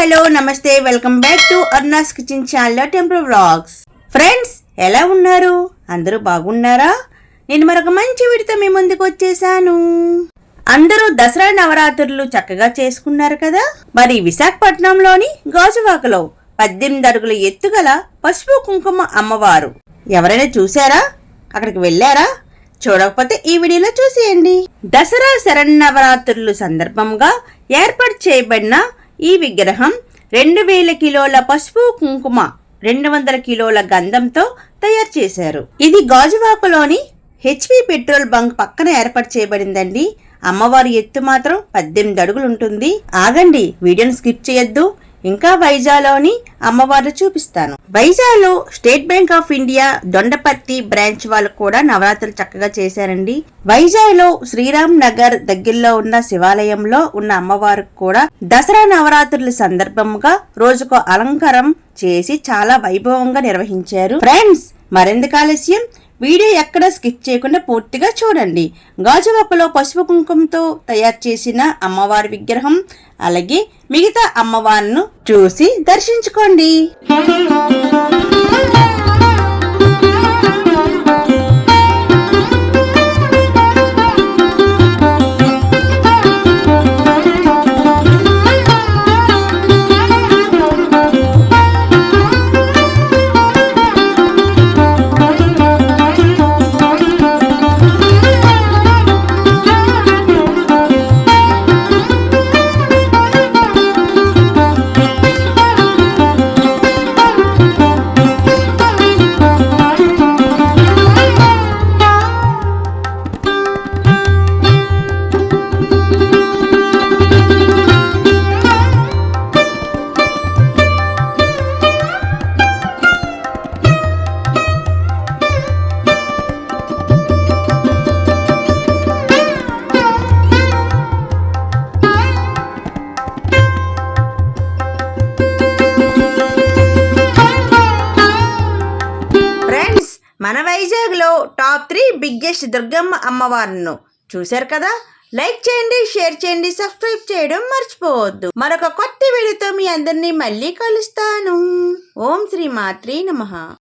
Hello నమస్తే welcome back to Arna's kitchen channel temple vlogs. Friends ఎలా ఉన్నారు? అందరూ బాగున్నారా? నేను మరొక మంచి వీడితో మీ ముందుకు వచ్చేసాను. అందరూ దసరా నవరాత్రులు చక్కగా చేసుకున్నారు కదా? మరి విశాఖపట్నంలోని గాజువాకలో పద్దెనిమిది అడుగుల ఎత్తుగల పసుపు కుంకుమ అమ్మవారు. ఎవరైనా చూసారా అక్కడికి వెళ్ళారా? చూడకపోతే ఈ వీడియోలో చూసేయండి. దసరా శరన్నవరాత్రులు సందర్భంగా ఏర్పాటు చేయబడిన ఈ విగ్రహం రెండు వేల కిలోల పసుపు కుంకుమ రెండు వందల కిలోల గంధంతో తయారు చేశారు. ఇది గాజువాకలోని హెచ్పి పెట్రోల్ బంక్ పక్కన ఏర్పాటు చేయబడిందండి. అమ్మవారి ఎత్తు మాత్రం పద్దెనిమిది అడుగులు ఉంటుంది. ఆగండి వీడియోని స్కిప్ చేయొద్దు. ఇంకా వైజాగ్లోని అమ్మవారు చూపిస్తాను. వైజాగ్లో State Bank of India Dondaparthy branch వాళ్ళు కూడా నవరాత్రులు చక్కగా చేశారండి. వైజాగ్లో శ్రీరామ్ నగర్ దగ్గరలో ఉన్న శివాలయంలో ఉన్న అమ్మవారికి కూడా దసరా నవరాత్రుల సందర్భంగా రోజుకు అలంకారం చేసి చాలా వైభవంగా నిర్వహించారు. ఫ్రెండ్స్ మరెందుకు ఆలస్యం? వీడియో ఎక్కడ స్కిప్ చేయకుండా పూర్తిగా చూడండి. గాజువాకలో పసుపు కుంకుమతో తయారు చేసిన అమ్మవారి విగ్రహం అలాగే మిగతా అమ్మవారిను చూసి దర్శించుకోండి. మన వైజాగ్లో టాప్ త్రీ బిగ్గెస్ట్ దుర్గమ్మ అమ్మవారును చూశారు కదా? లైక్ చేయండి షేర్ చేయండి సబ్స్క్రైబ్ చేయడం మర్చిపోవద్దు. మరొక కొత్త వీడియోతో మీ అందరినీ మళ్ళీ కలుస్తాను. ఓం శ్రీ మాత్రి నమ.